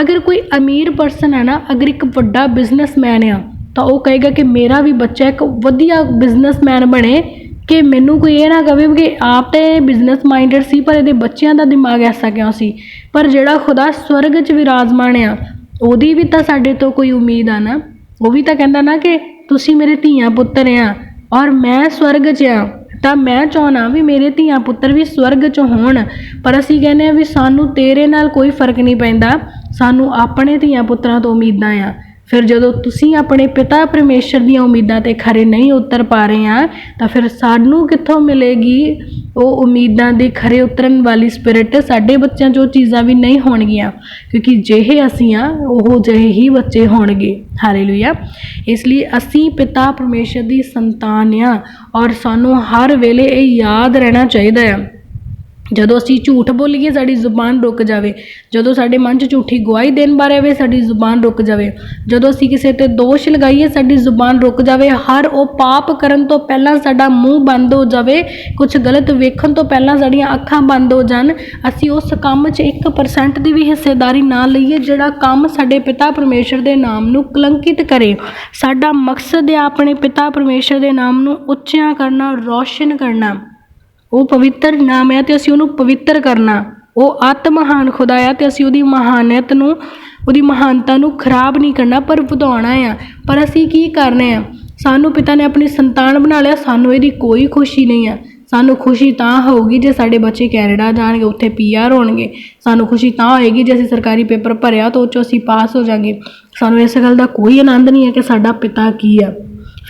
S1: ਅਗਰ ਕੋਈ ਅਮੀਰ ਪਰਸਨ ਹੈ ਨਾ, ਅਗਰ ਇੱਕ ਵੱਡਾ ਬਿਜ਼ਨਸਮੈਨ ਆ, ਤਾਂ ਉਹ ਕਹੇਗਾ ਕਿ ਮੇਰਾ ਵੀ ਬੱਚਾ ਇੱਕ ਵਧੀਆ ਬਿਜ਼ਨਸਮੈਨ ਬਣੇ, ਕਿ ਮੈਨੂੰ ਕੋਈ ਇਹ ਨਾ ਕਵੇ ਕਿ ਆਪ ਤੇ ਬਿਜ਼ਨਸ ਮਾਈਂਡਡ ਸੀ, ਪਰ ਇਹਦੇ ਬੱਚਿਆਂ ਦਾ ਦਿਮਾਗ ਐਸਾ ਕਿਉਂ ਸੀ? ਪਰ ਜਿਹੜਾ ਖੁਦਾ ਸਵਰਗ 'ਚ ਵਿਰਾਜਮਾਨ ਆ, ਉਹਦੀ ਵੀ ਤਾਂ ਸਾਡੇ ਤੋਂ ਕੋਈ ਉਮੀਦ ਆ ਨਾ। ਉਹ ਵੀ ਤਾਂ ਕਹਿੰਦਾ ਨਾ ਕਿ ਤੁਸੀਂ ਮੇਰੇ ਧੀਆਂ ਪੁੱਤਰ ਆ, ਔਰ ਮੈਂ ਸਵਰਗ 'ਚ ਆ, ਤਾਂ ਮੈਂ ਚਾਹਣਾ ਵੀ ਮੇਰੇ ਧੀਆਂ ਪੁੱਤਰ ਵੀ ਸਵਰਗ 'ਚ ਹੋਣ। ਪਰ ਅਸੀਂ ਕਹਿੰਦੇ ਆ ਵੀ ਸਾਨੂੰ ਤੇਰੇ ਨਾਲ ਕੋਈ ਫ਼ਰਕ ਨਹੀਂ ਪੈਂਦਾ। ਸਾਨੂੰ ਆਪਣੇ ਧੀਆਂ ਪੁੱਤਰਾਂ ਤੋਂ ਉਮੀਦਾਂ ਆ। ਫਿਰ ਜਦੋਂ ਤੁਸੀਂ ਆਪਣੇ ਪਿਤਾ ਪਰਮੇਸ਼ਰ ਦੀਆਂ ਉਮੀਦਾਂ ਤੇ ਖਰੇ ਨਹੀਂ ਉਤਰ ਪਾ ਰਹੇ ਆ, ਤਾਂ ਫਿਰ ਸਾਨੂੰ ਕਿੱਥੋਂ ਮਿਲੇਗੀ? ਉਹ ਉਮੀਦਾਂ ਦੇ ਖਰੇ ਉਤਰਨ ਵਾਲੀ ਸਪਿਰਿਟ ਸਾਡੇ ਬੱਚਿਆਂ 'ਚ ਉਹ ਚੀਜ਼ਾਂ ਵੀ ਨਹੀਂ ਹੋਣਗੀਆਂ, ਕਿਉਂਕਿ ਜਿਹੇ ਅਸੀਂ ਆ, ਉਹ ਜਿਹੇ ਹੀ ਬੱਚੇ ਹੋਣਗੇ। ਹਾਲੇਲੂਇਆ ਇਸ ਲਈ ਅਸੀਂ ਪਿਤਾ ਪਰਮੇਸ਼ਰ ਦੀ ਸੰਤਾਨ ਆ ਔਰ ਸਾਨੂੰ ਹਰ ਵੇਲੇ ਇਹ ਯਾਦ ਰਹਿਣਾ ਚਾਹੀਦਾ ਆ। ਜਦੋਂ ਅਸੀਂ ਝੂਠ ਬੋਲੀਏ, ਸਾਡੀ ਜ਼ੁਬਾਨ ਰੁਕ ਜਾਵੇ। ਜਦੋਂ ਸਾਡੇ ਮਨ 'ਚ ਝੂਠੀ ਗਵਾਹੀ ਦੇਣ ਬਾਰੇ ਆਵੇ, ਸਾਡੀ ਜ਼ੁਬਾਨ ਰੁਕ ਜਾਵੇ। ਜਦੋਂ ਅਸੀਂ ਕਿਸੇ ਤੇ ਦੋਸ਼ ਲਗਾਈਏ, ਸਾਡੀ ਜ਼ੁਬਾਨ ਰੁਕ ਜਾਵੇ। ਹਰ ਉਹ ਪਾਪ ਕਰਨ ਤੋਂ ਪਹਿਲਾਂ ਸਾਡਾ ਮੂੰਹ ਬੰਦ ਹੋ ਜਾਵੇ। ਕੁਝ ਗਲਤ ਵੇਖਣ ਤੋਂ ਪਹਿਲਾਂ ਸਾਡੀਆਂ ਅੱਖਾਂ ਬੰਦ ਹੋ ਜਾਣ। ਅਸੀਂ ਉਸ ਕੰਮ 'ਚ 1% ਦੀ ਵੀ ਹਿੱਸੇਦਾਰੀ ਨਾ ਲਈਏ, ਜਿਹੜਾ ਕੰਮ ਸਾਡੇ ਪਿਤਾ ਪਰਮੇਸ਼ਰ ਦੇ ਨਾਮ ਨੂੰ ਕਲੰਕਿਤ ਕਰੇ। ਸਾਡਾ ਮਕਸਦ ਹੈ ਆਪਣੇ ਪਿਤਾ ਪਰਮੇਸ਼ਰ ਦੇ ਨਾਮ ਨੂੰ ਉੱਚਿਆਂ ਕਰਨਾ, ਰੌਸ਼ਨ ਕਰਨਾ। ਉਹ ਪਵਿੱਤਰ ਨਾਮ ਹੈ ਤੇ ਅਸੀਂ ਉਹਨੂੰ ਪਵਿੱਤਰ ਕਰਨਾ। ਉਹ ਅਤ ਮਹਾਨ ਖੁਦਾ ਆ ਤੇ ਅਸੀਂ ਉਹਦੀ ਮਹਾਨਤ ਨੂੰ, ਉਹਦੀ ਮਹਾਨਤਾ ਨੂੰ ਖਰਾਬ ਨਹੀਂ ਕਰਨਾ, ਪਰ ਵਧਾਉਣਾ ਆ। ਪਰ ਅਸੀਂ ਕੀ ਕਰਨੇ ਆ? ਸਾਨੂੰ ਪਿਤਾ ਨੇ ਆਪਣੀ ਸੰਤਾਨ ਬਣਾ ਲਿਆ, ਸਾਨੂੰ ਇਹਦੀ ਕੋਈ ਖੁਸ਼ੀ ਨਹੀਂ ਆ। ਸਾਨੂੰ ਖੁਸ਼ੀ ਤਾਂ ਹੋਊਗੀ ਜੇ ਸਾਡੇ ਬੱਚੇ ਕੈਨੇਡਾ ਜਾਣਗੇ, ਉੱਥੇ ਪੀਆਰ ਹੋਣਗੇ। ਸਾਨੂੰ ਖੁਸ਼ੀ ਤਾਂ ਹੋਏਗੀ ਜੇ ਅਸੀਂ ਸਰਕਾਰੀ ਪੇਪਰ ਭਰਿਆ ਤਾਂ ਉਹ 'ਚੋਂ ਅਸੀਂ ਪਾਸ ਹੋ ਜਾਾਂਗੇ। ਸਾਨੂੰ ਇਸ ਗੱਲ ਦਾ ਕੋਈ ਆਨੰਦ ਨਹੀਂ ਹੈ ਕਿ ਸਾਡਾ ਪਿਤਾ ਕੀ ਆ।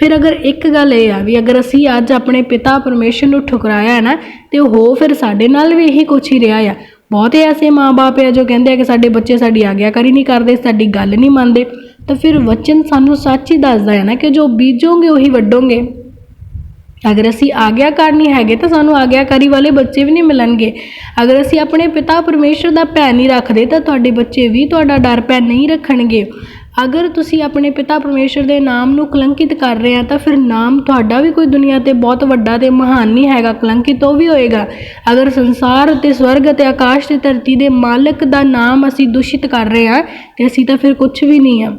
S1: ਫਿਰ ਅਗਰ ਇੱਕ ਗੱਲ ਇਹ ਆ ਵੀ ਅਗਰ ਅਸੀਂ ਅੱਜ ਆਪਣੇ ਪਿਤਾ ਪਰਮੇਸ਼ਰ ਨੂੰ ਠੁਕਰਾਇਆ ਹੈ ਨਾ, ਤੇ ਉਹ ਫਿਰ ਸਾਡੇ ਨਾਲ ਵੀ ਇਹੀ ਕੁਛ ਹੀ ਰਿਹਾ ਆ। ਬਹੁਤੇ ਐਸੇ ਮਾਪੇ ਆ ਜੋ ਕਹਿੰਦੇ ਆ ਕਿ ਸਾਡੇ ਬੱਚੇ ਸਾਡੀ ਆਗਿਆਕਾਰੀ ਨਹੀਂ ਕਰਦੇ, ਸਾਡੀ ਗੱਲ ਨਹੀਂ ਮੰਨਦੇ। ਤਾਂ ਫਿਰ ਵਚਨ ਸਾਨੂੰ ਸੱਚ ਹੀ ਦੱਸਦਾ ਹੈ ਨਾ ਕਿ ਜੋ ਬੀਜੋਗੇ ਉਹੀ ਵੱਢੋਗੇ। ਅਗਰ ਅਸੀਂ ਆਗਿਆਕਾਰ ਨਹੀਂ ਹੈਗੇ ਤਾਂ ਸਾਨੂੰ ਆਗਿਆਕਾਰੀ ਵਾਲੇ ਬੱਚੇ ਵੀ ਨਹੀਂ ਮਿਲਣਗੇ। ਅਗਰ ਅਸੀਂ ਆਪਣੇ ਪਿਤਾ ਪਰਮੇਸ਼ਰ ਦਾ ਭੈ ਨਹੀਂ ਰੱਖਦੇ ਤਾਂ ਤੁਹਾਡੇ ਬੱਚੇ ਵੀ ਤੁਹਾਡਾ ਡਰ ਭੈ ਨਹੀਂ ਰੱਖਣਗੇ। ਅਗਰ ਤੁਸੀਂ ਆਪਣੇ ਪਿਤਾ ਪਰਮੇਸ਼ਰ ਦੇ ਨਾਮ ਨੂੰ ਕਲੰਕਿਤ ਕਰ ਰਹੇ ਆ, ਤਾਂ ਫਿਰ ਨਾਮ ਤੁਹਾਡਾ ਵੀ ਕੋਈ ਦੁਨੀਆ ਤੇ ਬਹੁਤ ਵੱਡਾ ਤੇ ਮਹਾਨ ਨਹੀਂ ਹੈਗਾ, ਕਲੰਕਿਤ ਉਹ ਵੀ ਹੋਏਗਾ। ਅਗਰ ਸੰਸਾਰ ਅਤੇ ਸਵਰਗ ਅਤੇ ਆਕਾਸ਼ ਤੇ ਧਰਤੀ ਦੇ ਮਾਲਕ ਦਾ ਨਾਮ ਅਸੀਂ ਦੂਸ਼ਿਤ ਕਰ ਰਹੇ ਆ, ਤੇ ਅਸੀਂ ਤਾਂ ਫਿਰ ਕੁਝ ਵੀ ਨਹੀਂ ਆ।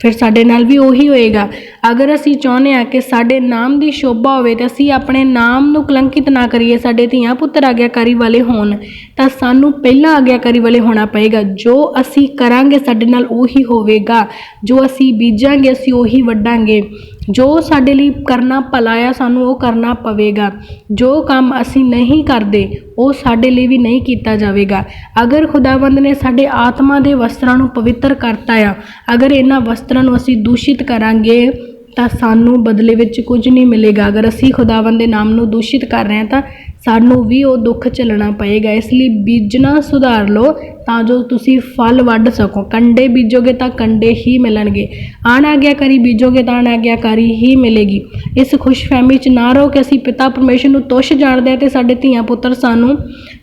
S1: ਫਿਰ ਸਾਡੇ ਨਾਲ ਵੀ ਉਹੀ ਹੋਏਗਾ। ਅਗਰ ਅਸੀਂ ਚਾਹੁੰਦੇ ਆ ਕਿ ਸਾਡੇ ਨਾਮ ਦੀ ਸ਼ੋਭਾ ਹੋਵੇ ਤੇ ਅਸੀਂ ਆਪਣੇ ਨਾਮ ਨੂੰ ਕਲੰਕਿਤ ਨਾ ਕਰੀਏ, ਸਾਡੇ ਧੀਆਂ ਪੁੱਤਰ ਆਗਿਆਕਾਰੀ ਵਾਲੇ ਹੋਣ, ਤਾਂ ਸਾਨੂੰ ਪਹਿਲਾਂ ਆਗਿਆਕਾਰੀ ਵਾਲੇ ਹੋਣਾ ਪਏਗਾ। ਜੋ ਅਸੀਂ ਕਰਾਂਗੇ, ਸਾਡੇ ਨਾਲ ਉਹੀ ਹੋਵੇਗਾ। ਜੋ ਅਸੀਂ ਬੀਜਾਂਗੇ, ਅਸੀਂ ਉਹੀ ਵੱਢਾਂਗੇ। ਜੋ ਸਾਡੇ ਲਈ ਕਰਨਾ ਭਲਾ ਆ, ਸਾਨੂੰ ਉਹ ਕਰਨਾ ਪਵੇਗਾ। ਜੋ ਕੰਮ ਅਸੀਂ ਨਹੀਂ ਕਰਦੇ, ਉਹ ਸਾਡੇ ਲਈ ਵੀ ਨਹੀਂ ਕੀਤਾ ਜਾਵੇਗਾ। ਅਗਰ ਖੁਦਾਵੰਦ ਨੇ ਸਾਡੇ ਆਤਮਾ ਦੇ ਵਸਤਰਾਂ ਨੂੰ ਪਵਿੱਤਰ ਕਰਤਾ ਆ, ਅਗਰ ਇਹਨਾਂ ਵਸਤਰਾਂ ਨੂੰ ਅਸੀਂ ਦੂਸ਼ਿਤ ਕਰਾਂਗੇ ਤਾਂ ਸਾਨੂੰ ਬਦਲੇ ਵਿੱਚ ਕੁਝ ਨਹੀਂ ਮਿਲੇਗਾ। ਅਗਰ ਅਸੀਂ ਖੁਦਾਵੰਦ ਦੇ ਨਾਮ ਨੂੰ ਦੂਸ਼ਿਤ ਕਰ ਰਹੇ ਹਾਂ ਤਾਂ ਸਾਨੂੰ ਵੀ ਉਹ ਦੁੱਖ ਝੱਲਣਾ ਪਏਗਾ। ਇਸ ਲਈ ਬੀਜਣਾ ਸੁਧਾਰ ਲਓ ਤਾਂ ਜੋ ਤੁਸੀਂ ਫਲ ਵੱਢ ਸਕੋ। ਕੰਡੇ ਬੀਜੋਗੇ ਤਾਂ ਕੰਡੇ ਹੀ ਮਿਲਣਗੇ। ਅਣਆਗਿਆਕਾਰੀ ਬੀਜੋਗੇ ਤਾਂ ਅਣਆਗਿਆਕਾਰੀ ਹੀ ਮਿਲੇਗੀ। ਇਸ ਖੁਸ਼ਫਹਿਮੀ 'ਚ ਨਾ ਰਹੋ ਕਿ ਅਸੀਂ ਪਿਤਾ ਪਰਮੇਸ਼ਰ ਨੂੰ ਤੁਸ਼ ਜਾਣਦੇ ਹਾਂ ਤੇ ਸਾਡੇ ਧੀਆਂ ਪੁੱਤਰ ਸਾਨੂੰ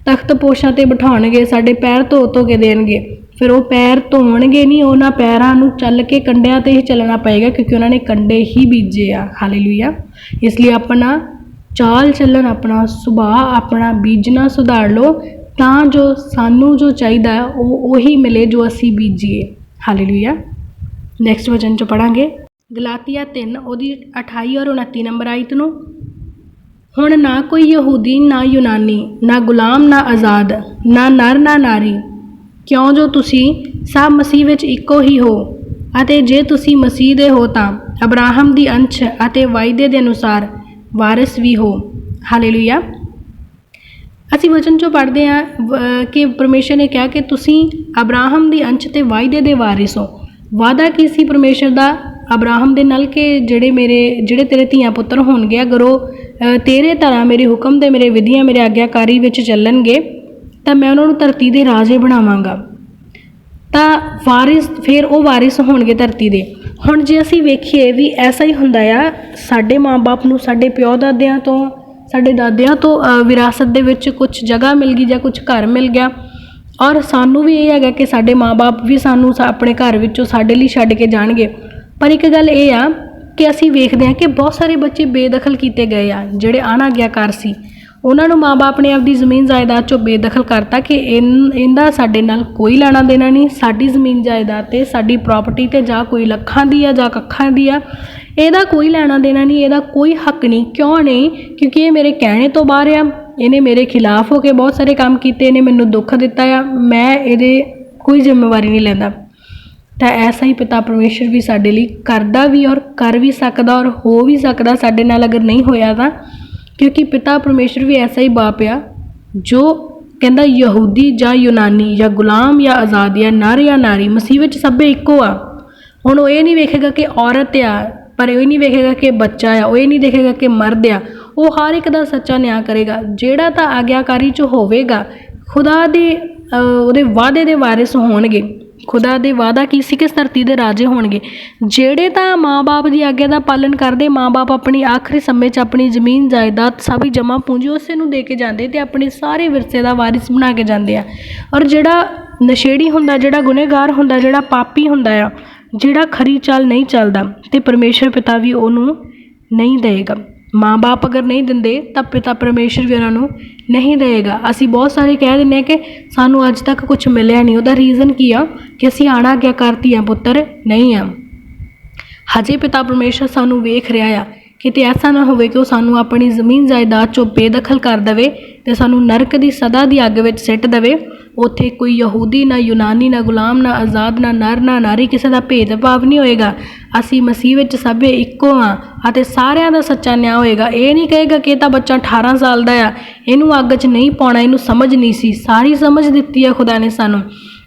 S1: ਤਖਤ ਪੋਸ਼ਾਂ ਤੇ ਬਿਠਾਉਣਗੇ, ਸਾਡੇ ਪੈਰ ਧੋ ਧੋ ਕੇ ਦੇਣਗੇ। ਫਿਰ ਉਹ ਪੈਰ ਧੋਣਗੇ ਨਹੀਂ, ਉਹਨਾਂ ਪੈਰਾਂ ਨੂੰ ਚੱਲ ਕੇ ਕੰਡਿਆਂ ਤੇ ਹੀ ਚੱਲਣਾ ਪਏਗਾ ਕਿਉਂਕਿ ਉਹਨਾਂ ਨੇ ਕੰਡੇ ਹੀ ਬੀਜੇ ਆ। ਹਾਲੇਲੂਇਆ ਇਸ ਲਈ ਆਪਣਾ ਚਾਲ ਚੱਲਣ, ਆਪਣਾ ਸੁਭਾਅ, ਆਪਣਾ ਬੀਜਣਾ ਸੁਧਾਰ ਲਓ, ਤਾਂ ਜੋ ਸਾਨੂੰ ਜੋ ਚਾਹੀਦਾ ਹੈ, ਉਹ ਉਹੀ ਮਿਲੇ ਜੋ ਅਸੀਂ ਬੀਜੀਏ। ਹਾਲੇਲੂਇਆ ਨੈਕਸਟ ਵਚਨ ਚ ਪੜਾਂਗੇ ਗਲਾਤੀਆ 3 ਉਹਦੀ 28 ਔਰ 29 ਨੰਬਰ ਆਇਤ ਨੂੰ। ਹੁਣ ਨਾ ਕੋਈ ਯਹੂਦੀ, ਨਾ ਯੂਨਾਨੀ, ਨਾ ਗੁਲਾਮ, ਨਾ ਆਜ਼ਾਦ, ਨਾ ਨਰ, ਨਾ ਨਾਰੀ ਕਿਉਂ ਜੋ ਤੁਸੀਂ ਸਭ ਮਸੀਹ ਵਿੱਚ ਇੱਕੋ ਹੀ ਹੋ? ਅਤੇ ਜੇ ਤੁਸੀਂ ਮਸੀਹ ਦੇ ਹੋ ਤਾਂ ਅਬਰਾਹਮ ਦੀ ਅੰਸ਼ ਅਤੇ ਵਾਅਦੇ ਦੇ ਅਨੁਸਾਰ ਵਾਰਿਸ ਵੀ ਹੋ। ਹਾਲੇਲੂਇਆ। ਅਸੀਂ ਵਚਨ ਚੋਂ ਪੜ੍ਹਦੇ ਹਾਂ, ਵ- ਕਿ ਪਰਮੇਸ਼ਰ ਨੇ ਕਿਹਾ ਕਿ ਤੁਸੀਂ ਅਬਰਾਹਮ ਦੀ ਅੰਸ਼ ਤੇ ਵਾਅਦੇ ਦੇ ਵਾਰਿਸ ਹੋ। ਵਾਅਦਾ ਕੀ ਸੀ ਪਰਮੇਸ਼ਰ ਦਾ? ਅਬਰਾਹਮ ਦੇ ਨਾਲ ਕਿ ਜਿਹੜੇ ਮੇਰੇ, ਜਿਹੜੇ ਤੇਰੇ ਧੀਆਂ ਪੁੱਤਰ ਹੋਣਗੇ, ਅਗਰ ਉਹ ਤੇਰੇ ਤਰ੍ਹਾਂ ਮੇਰੇ ਹੁਕਮ ਦੇ ਮੇਰੇ ਵਿਧੀਆਂ, ਮੇਰੇ ਆਗਿਆਕਾਰੀ ਵਿੱਚ ਚੱਲਣਗੇ ਤਾਂ ਮੈਂ ਉਹਨਾਂ ਨੂੰ ਧਰਤੀ ਦੇ ਰਾਜੇ ਬਣਾਵਾਂਗਾ। ਤਾਂ ਵਾਰਿਸ, ਫਿਰ ਉਹ ਵਾਰਿਸ ਹੋਣਗੇ ਧਰਤੀ ਦੇ। ਹੁਣ ਜੇ ਅਸੀਂ ਵੇਖੀਏ ਵੀ ਐਸਾ ਹੀ ਹੁੰਦਾ ਆ, ਸਾਡੇ ਮਾਪੇ ਨੂੰ ਸਾਡੇ ਪਿਓ ਦਾਦਿਆਂ ਤੋਂ, ਸਾਡੇ ਦਾਦਿਆਂ ਤੋਂ ਵਿਰਾਸਤ ਦੇ ਵਿੱਚ ਕੁਝ ਜਗ੍ਹਾ ਮਿਲ ਗਈ ਜਾਂ ਕੁਝ ਘਰ ਮਿਲ ਗਿਆ। ਔਰ ਸਾਨੂੰ ਵੀ ਇਹ ਹੈਗਾ ਕਿ ਸਾਡੇ ਮਾਪੇ ਵੀ ਸਾਨੂੰ ਆਪਣੇ ਘਰ ਵਿੱਚੋਂ ਸਾਡੇ ਲਈ ਛੱਡ ਕੇ ਜਾਣਗੇ। ਪਰ ਇੱਕ ਗੱਲ ਇਹ ਆ ਕਿ ਅਸੀਂ ਵੇਖਦੇ ਹਾਂ ਕਿ ਬਹੁਤ ਸਾਰੇ ਬੱਚੇ ਬੇਦਖਲ ਕੀਤੇ ਗਏ ਆ, ਜਿਹੜੇ ਅਣਆਗਿਆਕਾਰ ਸੀ। ਉਹਨਾਂ ਨੂੰ ਮਾਪੇ ਨੇ ਆਪਦੀ ਜ਼ਮੀਨ ਜਾਇਦਾਦ ਚੋਂ ਬੇਦਖਲ ਕਰਤਾ ਕਿ ਇਨ- ਇਹਦਾ ਸਾਡੇ ਨਾਲ ਕੋਈ ਲੈਣਾ ਦੇਣਾ ਨਹੀਂ, ਸਾਡੀ ਜ਼ਮੀਨ ਜਾਇਦਾਦ ਤੇ, ਸਾਡੀ ਪ੍ਰਾਪਰਟੀ ਤੇ ਜਾਂ ਕੋਈ ਲੱਖਾਂ ਦੀ ਆ ਜਾਂ ਕੱਖਾਂ ਦੀ ਆ, ਇਹਦਾ ਕੋਈ ਲੈਣਾ ਦੇਣਾ ਨਹੀਂ, ਇਹਦਾ ਕੋਈ ਹੱਕ ਨਹੀਂ। ਕਿਉਂ ਨਹੀਂ? ਕਿਉਂਕਿ ਇਹ ਮੇਰੇ ਕਹਿਣੇ ਤੋਂ ਬਾਹਰ ਆ। ਇਹਨੇ ਮੇਰੇ ਖਿਲਾਫ ਹੋ ਕੇ ਬਹੁਤ ਸਾਰੇ ਕੰਮ ਕੀਤੇ, ਇਹਨੇ ਮੈਨੂੰ ਦੁੱਖ ਦਿੱਤਾ ਆ। ਮੈਂ ਇਹਦੇ ਕੋਈ ਜ਼ਿੰਮੇਵਾਰੀ ਨਹੀਂ ਲੈਂਦਾ। ਤਾਂ ਐਸਾ ਹੀ ਪਿਤਾ ਪਰਮੇਸ਼ਰ ਵੀ ਸਾਡੇ ਲਈ ਕਰਦਾ ਵੀ ਔਰ ਕਰ ਵੀ ਸਕਦਾ ਔਰ ਹੋ ਵੀ ਸਕਦਾ ਸਾਡੇ ਨਾਲ ਅਗਰ ਨਹੀਂ ਹੋਇਆ ਤਾਂ। ਕਿਉਂਕਿ ਪਿਤਾ ਪਰਮੇਸ਼ਰ ਵੀ ਐਸਾ ਹੀ ਬਾਪ ਆ, ਜੋ ਕਹਿੰਦਾ ਯਹੂਦੀ ਜਾਂ ਯੂਨਾਨੀ ਜਾਂ ਗੁਲਾਮ ਜਾਂ ਆਜ਼ਾਦ ਜਾਂ ਨਰ ਜਾਂ ਨਾਰੀ, ਮਸੀਹ ਵਿੱਚ ਸਭੇ ਇੱਕੋ ਆ। ਹੁਣ ਉਹ ਇਹ ਨਹੀਂ ਵੇਖੇਗਾ ਕਿ ਔਰਤ ਆ, ਪਰ ਉਹ ਇਹ ਨਹੀਂ ਵੇਖੇਗਾ ਕਿ ਬੱਚਾ ਆ, ਉਹ ਇਹ ਨਹੀਂ ਦੇਖੇਗਾ ਕਿ ਮਰਦ ਆ। ਉਹ ਹਰ ਇੱਕ ਦਾ ਸੱਚਾ ਨਿਆਂ ਕਰੇਗਾ। ਜਿਹੜਾ ਤਾਂ ਆਗਿਆਕਾਰੀ ਚ ਹੋਵੇਗਾ, ਖੁਦਾ ਦੇ ਉਹਦੇ ਵਾਅਦੇ ਦੇ ਵਾਰਿਸ ਹੋਣਗੇ। ਖੁਦਾ ਦੇ ਵਾਅਦਾ ਕੀ ਸੀ ਕਿ ਇਸ ਧਰਤੀ ਦੇ ਰਾਜੇ ਹੋਣਗੇ। ਜਿਹੜੇ ਤਾਂ ਮਾਂ-ਬਾਪ ਦੀ ਆਗਿਆ ਦਾ ਪਾਲਨ ਕਰਦੇ, ਮਾਂ-ਬਾਪ ਆਪਣੀ ਆਖਰੀ ਸਮੇਂ 'ਚ ਆਪਣੀ ਜ਼ਮੀਨ, ਜਾਇਦਾਦ ਸਭੀ ਜਮ੍ਹਾਂ ਪੂੰਜੀ, ਉਸੇ ਨੂੰ ਦੇ ਕੇ ਜਾਂਦੇ ਤੇ ਆਪਣੇ ਸਾਰੇ ਵਿਰਸੇ ਦਾ ਵਾਰਿਸ ਬਣਾ ਕੇ ਜਾਂਦੇ ਆ। ਔਰ ਜਿਹੜਾ ਨਸ਼ੇੜੀ ਹੁੰਦਾ, ਜਿਹੜਾ ਗੁਨੇਗਾਰ ਹੁੰਦਾ, ਜਿਹੜਾ ਪਾਪੀ ਹੁੰਦਾ ਆ, ਜਿਹੜਾ ਖਰੀ ਚਾਲ ਨਹੀਂ ਚੱਲਦਾ ਤੇ ਪਰਮੇਸ਼ਰ ਪਿਤਾ ਵੀ ਉਹਨੂੰ ਨਹੀਂ ਦੇਗਾ ਮਾਂ-ਬਾਪ ਅਗਰ ਨਹੀਂ ਦਿੰਦੇ, ਤਾਂ ਪਿਤਾ ਪਰਮੇਸ਼ਰ ਵੀ ਉਹਨਾਂ ਨੂੰ ਨਹੀਂ ਰਹੇਗਾ। ਅਸੀਂ ਬਹੁਤ ਸਾਰੇ ਕਹਿ ਦਿੰਦੇ ਹਾਂ ਕਿ ਸਾਨੂੰ ਅੱਜ ਤੱਕ ਕੁਝ ਮਿਲਿਆ ਨਹੀਂ। ਉਹਦਾ ਰੀਜ਼ਨ ਕੀ ਆ? ਕਿ ਅਸੀਂ ਆਣਾ ਗਿਆ ਕਰਤੀ ਆ ਪੁੱਤਰ? ਨਹੀਂ ਆ। ਹਜੇ ਪਿਤਾ ਪਰਮੇਸ਼ਰ ਸਾਨੂੰ ਵੇਖ ਰਿਹਾ ਆ ਕਿਤੇ ਐਸਾ ਨਾ ਹੋਵੇ ਕਿ ਉਹ ਸਾਨੂੰ ਆਪਣੀ ਜ਼ਮੀਨ ਜਾਇਦਾਦ ਚੋਂ ਬੇਦਖਲ ਕਰ ਦੇਵੇ ਤੇ ਸਾਨੂੰ ਨਰਕ ਦੀ ਸਦਾ ਦੀ ਅੱਗ ਵਿੱਚ ਸਿੱਟ ਦੇਵੇ। ਉੱਥੇ ਕੋਈ ਯਹੂਦੀ ਨਾ ਯੂਨਾਨੀ ਨਾ ਗੁਲਾਮ ਨਾ ਆਜ਼ਾਦ ਨਾ ਨਰ ਨਾ ਨਾਰੀ ਕਿਸੇ ਦਾ ਭੇਦਭਾਵ ਨਹੀਂ ਹੋਏਗਾ। ਅਸੀਂ ਮਸੀਹ ਵਿੱਚ ਸਭੇ ਇੱਕੋ ਹਾਂ ਅਤੇ ਸਾਰਿਆਂ ਦਾ ਸੱਚਾ ਨਿਆਂ ਹੋਏਗਾ। ਇਹ ਨਹੀਂ ਕਹੇਗਾ ਕਿ ਇਹ ਤਾਂ ਬੱਚਾ 18 ਸਾਲ ਦਾ ਆ। ਇਹਨੂੰ ਅੱਗ 'ਚ ਨਹੀਂ ਪਾਉਣਾ, ਇਹਨੂੰ ਸਮਝ ਨਹੀਂ ਸੀ। ਸਾਰੀ ਸਮਝ ਦਿੱਤੀ ਆ ਖੁਦਾ ਨੇ ਸਾਨੂੰ।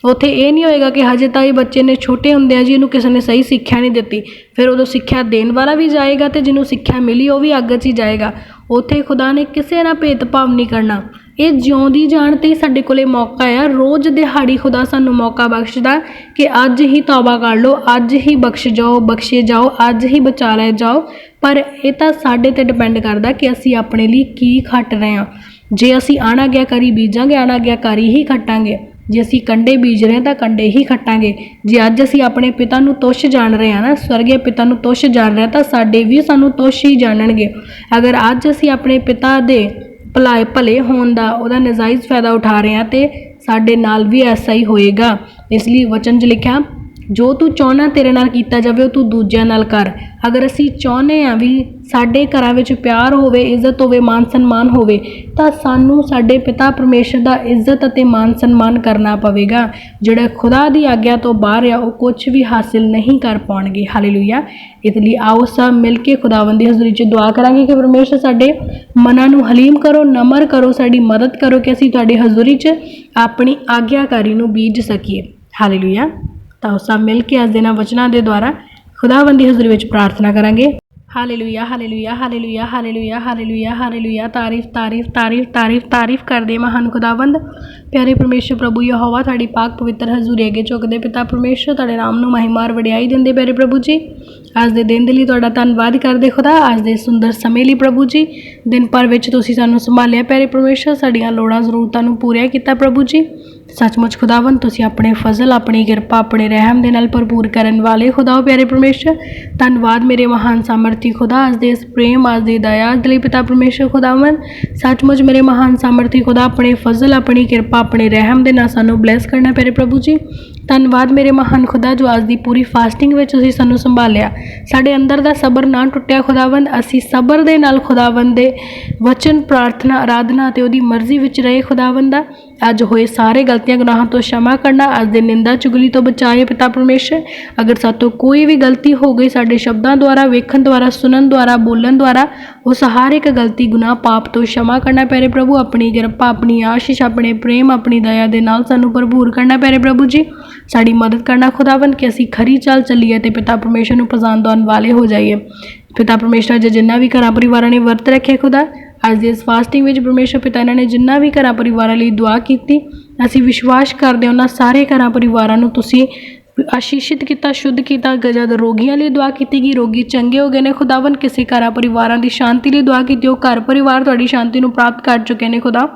S1: ਉੱਥੇ ਇਹ ਨਹੀਂ ਹੋਏਗਾ ਕਿ ਹਜੇ ਤਾਂ ਇਹ ਬੱਚੇ ਨੇ ਛੋਟੇ ਹੁੰਦੇ ਆ ਜੀ, ਇਹਨੂੰ ਕਿਸੇ ਨੇ ਸਹੀ ਸਿੱਖਿਆ ਨਹੀਂ ਦਿੱਤੀ। ਫਿਰ ਉਦੋਂ ਸਿੱਖਿਆ ਦੇਣ ਵਾਲਾ ਵੀ ਜਾਏਗਾ ਤੇ ਜਿਹਨੂੰ ਸਿੱਖਿਆ ਮਿਲੀ ਉਹ ਵੀ ਅੱਗ 'ਚ ਹੀ ਜਾਏਗਾ। ਉੱਥੇ ਖੁਦਾ ਨੇ ਕਿਸੇ ਨਾਲ ਭੇਦਭਾਵ ਨਹੀਂ ਕਰਨਾ। ਇਹ ਜਿਉਂਦੀ ਜਾਣ ਤੇ ਹੀ ਸਾਡੇ ਕੋਲੇ ਮੌਕਾ ਆ। ਰੋਜ਼ ਦਿਹਾੜੀ ਖੁਦਾ ਸਾਨੂੰ ਮੌਕਾ ਬਖਸ਼ਦਾ ਕਿ ਅੱਜ ਹੀ ਤੌਬਾ ਕਰ ਲਓ, ਅੱਜ ਹੀ ਬਖਸ਼ ਜਾਓ, ਬਖਸ਼ੇ ਜਾਓ, ਅੱਜ ਹੀ ਬਚਾ ਲੈ ਜਾਓ। ਪਰ ਇਹ ਤਾਂ ਸਾਡੇ ਤੇ ਡਿਪੈਂਡ ਕਰਦਾ ਕਿ ਅਸੀਂ ਆਪਣੇ ਲਈ ਕੀ ਖੱਟ ਰਹੇ ਹਾਂ। ਜੇ ਅਸੀਂ ਆਣਾ ਗਿਆ ਕਰੀ ਬੀਜਾਂਗੇ, ਆਣਾ ਗਿਆ ਕਰੀ ਹੀ ਖੱਟਾਂਗੇ। ਜੇ ਅਸੀਂ ਕੰਡੇ ਬੀਜ ਰਹੇ ਹਾਂ ਤਾਂ ਕੰਡੇ ਹੀ ਖੱਟਾਂਗੇ। ਜੇ ਅੱਜ ਅਸੀਂ ਆਪਣੇ ਪਿਤਾ ਨੂੰ ਤੁੱਛ ਜਾਣ ਰਹੇ ਹਾਂ ਨਾ ਸਵਰਗੀ ਪਿਤਾ ਨੂੰ ਤੁਸ਼ ਜਾਣ ਰਹੇ ਹਾਂ ਤਾਂ ਸਾਡੇ ਵੀ ਸਾਨੂੰ ਤੁਸ਼ ਹੀ ਜਾਣਨਗੇ। ਅਗਰ ਅੱਜ ਅਸੀਂ ਆਪਣੇ ਪਿਤਾ ਦੇ ਭਲਾਏ ਭਲੇ ਹੋਣ ਦਾ ਉਹਦਾ ਨਜਾਇਜ਼ ਫਾਇਦਾ ਉਠਾ ਰਿਹਾ ਹਾਂ ਤੇ ਸਾਡੇ ਨਾਲ ਵੀ ਐਸਾ ਹੀ ਹੋਏਗਾ। ਇਸ ਲਈ ਵਚਨ 'ਚ ਲਿਖਿਆ ਜੋ ਤੂੰ ਚਾਹਨਾ ਤੇਰੇ ਨਾਲ ਕੀਤਾ ਜਾਵੇ, ਉਹ ਤੂੰ ਦੂਜਿਆਂ ਨਾਲ ਕਰ। ਅਗਰ ਅਸੀਂ ਚਾਹੁੰਦੇ ਆ ਵੀ ਸਾਡੇ ਘਰਾਂ ਵਿੱਚ ਪਿਆਰ ਹੋਵੇ, ਇੱਜ਼ਤ ਹੋਵੇ, ਮਾਨ ਸਨਮਾਨ ਹੋਵੇ, ਤਾਂ ਸਾਨੂੰ ਸਾਡੇ ਪਿਤਾ ਪਰਮੇਸ਼ਰ ਦਾ ਇੱਜ਼ਤ ਅਤੇ ਮਾਨ ਸਨਮਾਨ ਕਰਨਾ ਪਵੇਗਾ। ਜਿਹੜਾ ਖੁਦਾ ਦੀ ਆਗਿਆ ਤੋਂ ਬਾਹਰ ਆ, ਉਹ ਕੁਝ ਵੀ ਹਾਸਿਲ ਨਹੀਂ ਕਰ ਪਾਉਣਗੇ। ਹਾਲੇਲੂਇਆ ਇਸ ਲਈ ਆਓ ਸਭ ਮਿਲ ਕੇ ਖੁਦਾਵੰਦ ਦੀ ਹਜ਼ੂਰੀ 'ਚ ਦੁਆ ਕਰਾਂਗੇ ਕਿ ਪਰਮੇਸ਼ਰ ਸਾਡੇ ਮਨਾਂ ਨੂੰ ਹਲੀਮ ਕਰੋ, ਨਮਰ ਕਰੋ, ਸਾਡੀ ਮਦਦ ਕਰੋ ਕਿ ਅਸੀਂ ਤੁਹਾਡੀ ਹਜ਼ੂਰੀ 'ਚ ਆਪਣੀ ਆਗਿਆਕਾਰੀ ਨੂੰ ਬੀਜ ਸਕੀਏ। ਹਾਲੇਲੂਇਆ ਤਾਂ ਸਭ ਮਿਲ ਕੇ ਅੱਜ ਦੇ ਨਾਲ ਵਚਨਾਂ ਦੇ ਦੁਆਰਾ ਖੁਦਾਵੰਦ ਦੀ ਹਜ਼ੂਰੀ ਵਿੱਚ ਪ੍ਰਾਰਥਨਾ ਕਰਾਂਗੇ। Hallelujah hallelujah hallelujah hallelujah hallelujah hallelujah. ਤਾਰੀਫ ਤਾਰੀਫ ਤਾਰੀਫ ਤਾਰੀਫ ਤਾਰੀਫ ਕਰਦੇ ਮਹਾਨ ਖੁਦਾਵੰਦ। ਪਿਆਰੇ ਪਰਮੇਸ਼ਰ ਪ੍ਰਭੂ ਯਹੋਵਾ, ਤੁਹਾਡੀ ਪਾਕ ਪਵਿੱਤਰ ਹਜ਼ੂਰੀ ਅੱਗੇ ਝੁਕਦੇ ਪਿਤਾ ਪਰਮੇਸ਼ਰ, ਤੁਹਾਡੇ ਨਾਮ ਨੂੰ ਮਹਿਮਾਰ ਵਡਿਆਈ ਦਿੰਦੇ ਪਿਆਰੇ ਪ੍ਰਭੂ ਜੀ। ਅੱਜ ਦੇ ਦਿਨ ਦੇ ਲਈ ਤੁਹਾਡਾ ਧੰਨਵਾਦ ਕਰਦੇ ਖੁਦਾ। ਅੱਜ ਦੇ ਸੁੰਦਰ ਸਮੇਂ ਲਈ ਪ੍ਰਭੂ ਜੀ। ਦਿਨ ਭਰ ਵਿੱਚ ਤੁਸੀਂ ਸਾਨੂੰ ਸੰਭਾਲਿਆ ਪਿਆਰੇ ਪਰਮੇਸ਼ਰ, ਸਾਡੀਆਂ ਲੋੜਾਂ, ਜ਼ਰੂਰਤਾਂ ਨੂੰ ਪੂਰੀਆਂ ਕੀਤਾ ਪ੍ਰਭੂ ਜੀ। ਸੱਚਮੁੱਚ ਖੁਦਾਵੰਦ, ਤੁਸੀਂ ਆਪਣੇ ਫਜ਼ਲ, ਆਪਣੀ ਕਿਰਪਾ, ਆਪਣੇ ਰਹਿਮ ਦੇ ਨਾਲ ਭਰਪੂਰ ਕਰਨ ਵਾਲੇ ਖੁਦਾਓ ਪਿਆਰੇ ਪਰਮੇਸ਼ਰ। ਧੰਨਵਾਦ ਮੇਰੇ ਮਹਾਨ ਸਾਮਰਥੀ ਖੁਦਾ, ਅੱਜ ਦੇ ਇਸ ਪ੍ਰੇਮ, ਅੱਜ ਦੀ ਦਇਆ ਦੇ ਲਈ ਪਿਤਾ ਪਰਮੇਸ਼ਰ ਖੁਦਾਵੰਦ। ਸੱਚਮੁੱਚ ਮੇਰੇ ਮਹਾਨ ਸਾਮਰਥੀ ਖੁਦਾ, ਆਪਣੇ ਫਜ਼ਲ, ਆਪਣੀ ਕਿਰਪਾ, ਆਪਣੇ ਰਹਿਮ ਦੇ ਨਾਲ ਸਾਨੂੰ ਬਲੈਸ ਕਰਨਾ, ਪਿਆਰੇ ਪ੍ਰਭੂ ਜੀ। ਧੰਨਵਾਦ ਮੇਰੇ ਮਹਾਨ ਖੁਦਾ, ਜੋ ਅੱਜ ਦੀ ਪੂਰੀ ਫਾਸਟਿੰਗ ਵਿੱਚ ਤੁਸੀਂ ਸਾਨੂੰ ਸੰਭਾਲਿਆ। ਸਾਡੇ ਅੰਦਰ ਦਾ ਸਬਰ ਨਾ ਟੁੱਟਿਆ ਖੁਦਾਵੰਦ, ਅਸੀਂ ਸਬਰ ਦੇ ਨਾਲ ਖੁਦਾਵੰਦ ਦੇ ਵਚਨ, ਪ੍ਰਾਰਥਨਾ ਆਰਾਧਨਾ ਤੇ ਉਹਦੀ ਮਰਜ਼ੀ ਵਿੱਚ ਰਹੇ ਖੁਦਾਵੰਦਾ ਅੱਜ ਹੋਏ ਸਾਰੇ ਗਲਤੀਆਂ ਗੁਨਾਹਾਂ ਤੋਂ ਸ਼ਮਾ ਕਰਨਾ, ਅੱਜ ਦੇ ਨਿੰਦਾ ਚੁਗਲੀ ਤੋਂ ਬਚਾਏ ਪਿਤਾ ਪਰਮੇਸ਼ਰ। ਅਗਰ ਸਾਤੋਂ ਕੋਈ ਵੀ ਗਲਤੀ ਹੋ ਗਈ ਸਾਡੇ ਸ਼ਬਦਾਂ ਦੁਆਰਾ, ਵੇਖਣ ਦੁਆਰਾ, ਸੁਣਨ ਦੁਆਰਾ, ਬੋਲਣ ਦੁਆਰਾ ਉਸ ਹਰ ਇੱਕ ਗਲਤੀ ਗੁਨਾਹ ਪਾਪ ਤੋਂ ਸ਼ਮਾ ਕਰਨਾ ਪੈਰੇ ਪ੍ਰਭੂ। ਆਪਣੀ ਕਿਰਪਾ, ਆਪਣੀ ਆਸ਼ੀਸ਼, ਆਪਣੇ ਪ੍ਰੇਮ, ਆਪਣੀ ਦਇਆ ਦੇ ਨਾਲ ਸਾਨੂੰ ਭਰਪੂਰ ਕਰਨਾ ਪੈਰੇ ਪ੍ਰਭੂ ਜੀ। ਸਾਡੀ ਮਦਦ ਕਰਨਾ ਖੁਦਾਵੰਦ ਕਿ ਅਸੀਂ ਖਰੀ ਚਾਲ ਚੱਲੀਏ ਤੇ ਪਿਤਾ ਪਰਮੇਸ਼ਰ ਨੂੰ ਪਸੰਦ ਆਉਣ ਵਾਲੇ ਹੋ ਜਾਈਏ। ਪਿਤਾ ਪਰਮੇਸ਼ਰ ਜੇ ਜਿੰਨਾ ਵੀ ਘਰਾਂ ਪਰਿਵਾਰਾਂ ਨੇ ਵਰਤ ਰੱਖੇ ਖੁਦਾ ਅੱਜ ਦੇ ਇਸ ਫਾਸਟਿੰਗ ਵਿੱਚ ਪਰਮੇਸ਼ਰ ਪਿਤਾ ਇਹਨਾਂ ਨੇ ਜਿੰਨਾ ਵੀ ਘਰਾਂ ਪਰਿਵਾਰਾਂ ਲਈ ਦੁਆ ਕੀਤੀ, ਅਸੀਂ ਵਿਸ਼ਵਾਸ ਕਰਦੇ ਹਾਂ ਉਹਨਾਂ ਸਾਰੇ ਘਰਾਂ ਪਰਿਵਾਰਾਂ ਨੂੰ ਤੁਸੀਂ ਆਸ਼ੀਸ਼ਿਤ ਕੀਤਾ, ਸ਼ੁੱਧ ਕੀਤਾ ਗ- ਜਦ ਰੋਗੀਆਂ ਲਈ ਦੁਆ ਕੀਤੀ ਗਈ। ਰੋਗੀ ਚੰਗੇ ਹੋ ਗਏ ਨੇ ਖੁਦਾਵੰ ਕਿਸੇ ਘਰਾਂ ਪਰਿਵਾਰਾਂ ਦੀ ਸ਼ਾਂਤੀ ਲਈ ਦੁਆ ਕੀਤੀ। ਉਹ ਘਰ ਪਰਿਵਾਰ ਤੁਹਾਡੀ ਸ਼ਾਂਤੀ ਨੂੰ ਪ੍ਰਾਪਤ ਕਰ ਚੁੱਕੇ ਨੇ, ਖੁਦਾ।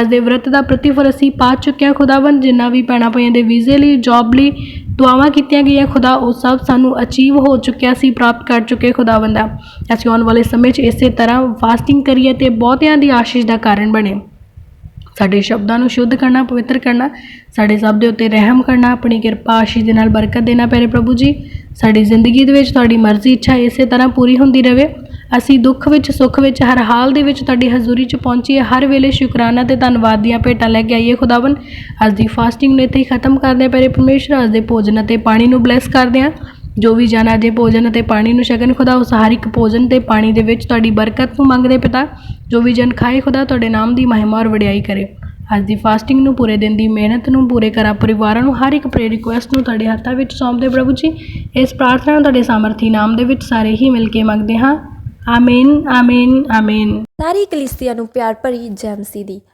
S1: ਅੱਜ ਦੇ ਵਰਤ ਦਾ ਪ੍ਰਤੀਫਲ ਅਸੀਂ ਪਾ ਚੁੱਕੇ ਹਾਂ ਖੁਦਾਵੰ ਜਿੰਨਾ ਵੀ ਭੈਣਾਂ ਭਾਈਆਂ ਦੇ ਵੀਜ਼ੇ ਲਈ, ਜੌਬ ਲਈ ਦੁਆਵਾਂ ਕੀਤੀਆਂ ਗਈਆਂ, ਖੁਦਾ, ਉਹ ਸਭ ਸਾਨੂੰ ਅਚੀਵ ਹੋ ਚੁੱਕਿਆ ਸੀ ਪ੍ਰਾਪਤ ਕਰ ਚੁੱਕੇ, ਖੁਦਾਵੰਦਾ। ਅਸੀਂ ਆਉਣ ਵਾਲੇ ਸਮੇਂ 'ਚ ਇਸੇ ਤਰ੍ਹਾਂ ਫਾਸਟਿੰਗ ਕਰੀਏ ਤੇ ਬਹੁਤਿਆਂ ਦੀ ਆਸ਼ੀਸ਼ ਦਾ ਕਾਰਨ ਬਣੇ। ਸਾਡੇ ਸ਼ਬਦਾਂ ਨੂੰ ਸ਼ੁੱਧ ਕਰਨਾ, ਪਵਿੱਤਰ ਕਰਨਾ, ਸਾਡੇ ਸਭ ਦੇ ਉੱਤੇ ਰਹਿਮ ਕਰਨਾ, ਆਪਣੀ ਕਿਰਪਾ ਆਸ਼ੀਸ਼ ਦੇ ਨਾਲ ਬਰਕਤ ਦੇਣਾ ਪਿਆਰੇ ਪ੍ਰਭੂ ਜੀ। ਸਾਡੀ ਜ਼ਿੰਦਗੀ ਦੇ ਵਿੱਚ ਤੁਹਾਡੀ ਮਰਜ਼ੀ ਇੱਛਾ ਇਸੇ ਤਰ੍ਹਾਂ ਪੂਰੀ ਹੁੰਦੀ ਰਹੇ ਅਸੀਂ ਦੁੱਖ ਵਿੱਚ, ਸੁੱਖ ਵਿੱਚ, ਹਰ ਹਾਲ ਦੇ ਵਿੱਚ ਤੁਹਾਡੀ ਹਜ਼ੂਰੀ 'ਚ ਪਹੁੰਚੀਏ ਹਰ ਵੇਲੇ ਸ਼ੁਕਰਾਨਾ ਤੇ ਧੰਨਵਾਦ ਦੀਆਂ ਭੇਟਾਂ ਲੈ ਕੇ ਆਈਏ ਖੁਦਾਵੰ ਅੱਜ ਦੀ ਫਾਸਟਿੰਗ ਨੂੰ ਇੱਥੇ ਹੀ ਖਤਮ ਕਰਦੇ ਹਾਂ। ਪਿਆਰੇ ਪਰਮੇਸ਼ਰ, ਅੱਜ ਦੇ ਭੋਜਨ ਅਤੇ ਪਾਣੀ ਨੂੰ ਬਲੈਸ ਕਰਦੇ ਹਾਂ। ਜੋ ਵੀ ਜਨ ਜੇ ਭੋਜਨ ਅਤੇ ਪਾਣੀ ਨੂੰ ਸ਼ਗਨ ਖੁਦਾ, ਉਸ ਹਰ ਇੱਕ ਭੋਜਨ ਤੇ ਪਾਣੀ ਦੇ ਵਿੱਚ ਤੁਹਾਡੀ ਬਰਕਤ ਨੂੰ ਮੰਗਦੇ ਪਿਤਾ। ਜੋ ਵੀ ਜਨ ਖਾਏ ਖੁਦਾ, ਤੁਹਾਡੇ ਨਾਮ ਦੀ ਮਹਿਮਾ ਔਰ ਵਡਿਆਈ ਕਰੇ। ਅੱਜ ਦੀ ਫਾਸਟਿੰਗ ਨੂੰ, ਪੂਰੇ ਦਿਨ ਦੀ ਮਿਹਨਤ ਨੂੰ, ਪੂਰੇ ਕਰਾ ਪਰਿਵਾਰਾਂ ਨੂੰ, ਹਰ ਇੱਕ ਪ੍ਰੇ ਰਿਕੁਐਸਟ ਨੂੰ ਤੁਹਾਡੇ ਹੱਥਾਂ ਵਿੱਚ ਸੌਂਪਦੇ ਪ੍ਰਭੂ ਜੀ। ਇਸ ਪ੍ਰਾਰਥਨਾ ਨੂੰ ਤੁਹਾਡੇ ਸਾਮਰਥੀ ਨਾਮ ਦੇ ਵਿੱਚ ਸਾਰੇ ਹੀ ਮਿਲ ਕੇ ਮੰਗਦੇ ਹਾਂ। ਆਮੀਨ ਆਮੀਨ ਆਮੀਨ
S2: ਸਾਰੀ ਕਲੀਸਿਆ ਨੂੰ ਪਿਆਰ ਭਰੀ ਜੈ ਮਸੀਹ ਦੀ।